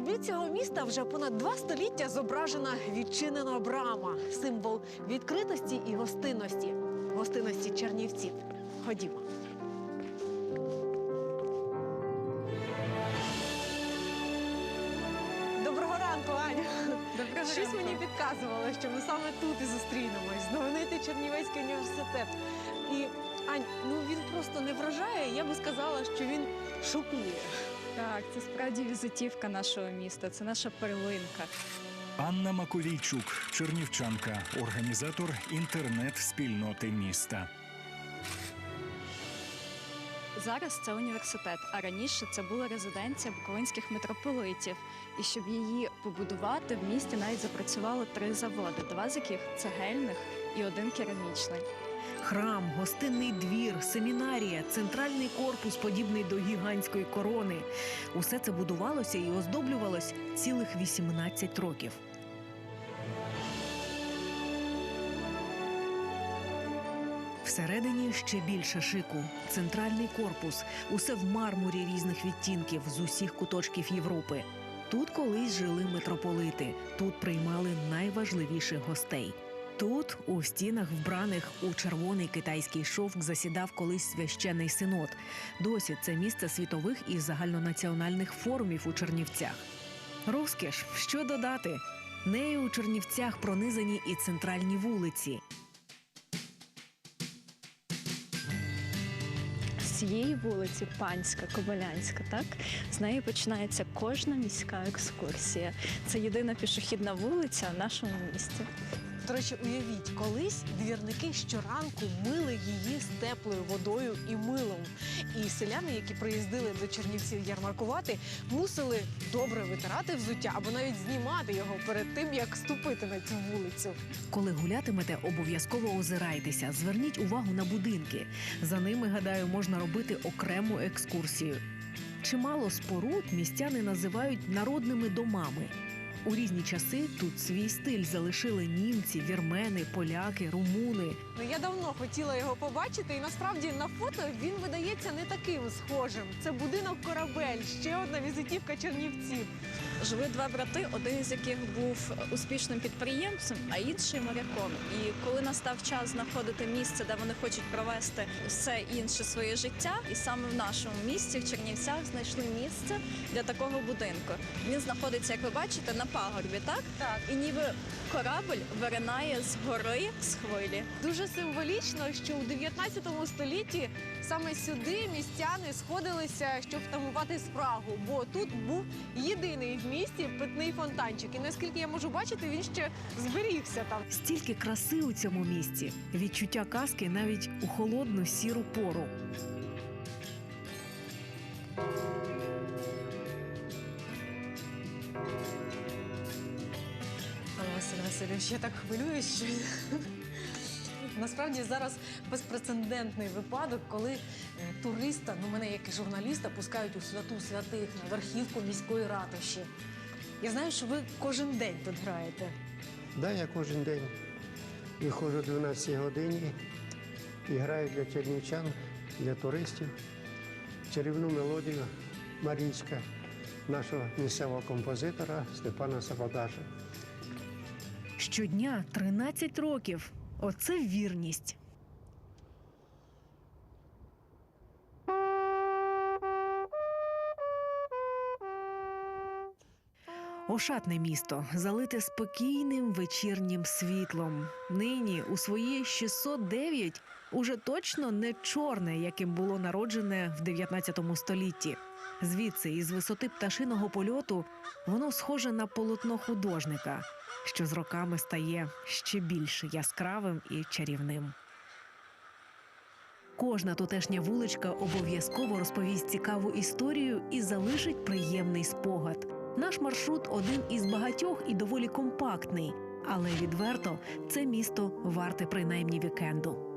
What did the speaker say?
Гербі цього міста вже понад два століття зображена відчинена брама, символ відкритості і гостинності. Гостинності чернівців. Ходімо. Доброго ранку, Аню. Доброго Щось ранку. мені підказувало, що ми саме тут і зустрінемось. Знаменитий Чернівецький університет. І Ань, ну він просто не вражає. Я би сказала, що він шокує. Так, це справді візитівка нашого міста, це наша перлинка. Анна Маковійчук, чернівчанка, організатор інтернет-спільноти міста. Зараз це університет, а раніше це була резиденція буковинських митрополитів. І щоб її побудувати, в місті навіть запрацювали три заводи: два з яких цегельних і один керамічний. Храм, гостинний двір, семінарія, центральний корпус, подібний до гігантської корони. Усе це будувалося і оздоблювалось цілих 18 років. Всередині ще більше шику. Центральний корпус, усе в мармурі різних відтінків з усіх куточків Європи. Тут колись жили митрополити, тут приймали найважливіших гостей. Тут, у стінах, вбраних у червоний китайський шовк, засідав колись священий синод. Досі це місце світових і загальнонаціональних форумів у Чернівцях. Розкіш, що додати? Нею у Чернівцях пронизані і центральні вулиці. Цієї вулиці Панська, Кобилянська, так з неї починається кожна міська екскурсія. Це єдина пішохідна вулиця в нашому місті. До речі, уявіть, колись двірники щоранку мили її з теплою водою і милом. І селяни, які приїздили до Чернівців ярмаркувати, мусили добре витирати взуття або навіть знімати його перед тим, як ступити на цю вулицю. Коли гулятимете, обов'язково озирайтеся, зверніть увагу на будинки. За ними, гадаю, можна робити окрему екскурсію. Чимало споруд містяни називають народними домами. У різні часи тут свій стиль залишили німці, вірмени, поляки, румуни. Ну я давно хотіла його побачити, і насправді на фото він видається не таким схожим. Це будинок корабель, ще одна візитівка Чернівців. Жили два брати, один з яких був успішним підприємцем, а інший моряком. І коли настав час знаходити місце, де вони хочуть провести все інше своє життя, і саме в нашому місті, в Чернівцях, знайшли місце для такого будинку. Він знаходиться, як ви бачите, на пагорбі, так? Так. І ніби корабль виринає з гори з хвилі. Дуже символічно, що у 19 столітті саме сюди містяни сходилися, щоб втамувати спрагу, бо тут був єдиний місті питний фонтанчик. І наскільки я можу бачити, він ще зберігся там. Стільки краси у цьому місці, відчуття казки навіть у холодну сіру пору. Василь Васильович, я так хвилююсь, що насправді зараз безпрецедентний випадок, коли туриста, ну мене як і журналіста, пускають у святу святих на верхівку міської ратуші. Я знаю, що ви кожен день тут граєте. Да, я кожен день виходжу о 12 годині і граю для чернівчан, для туристів чарівну мелодію Марійська нашого місцевого композитора Степана Сабадаша. Щодня 13 років. Оце вірність. Ошатне місто залите спокійним вечірнім світлом. Нині у свої 609 уже точно не чорне, яким було народжене в 19 столітті. Звідси, із висоти пташиного польоту, воно схоже на полотно художника, що з роками стає ще більш яскравим і чарівним. Кожна тутешня вуличка обов'язково розповість цікаву історію і залишить приємний спогад. Наш маршрут один із багатьох і доволі компактний, але відверто це місто варте принаймні вікенду.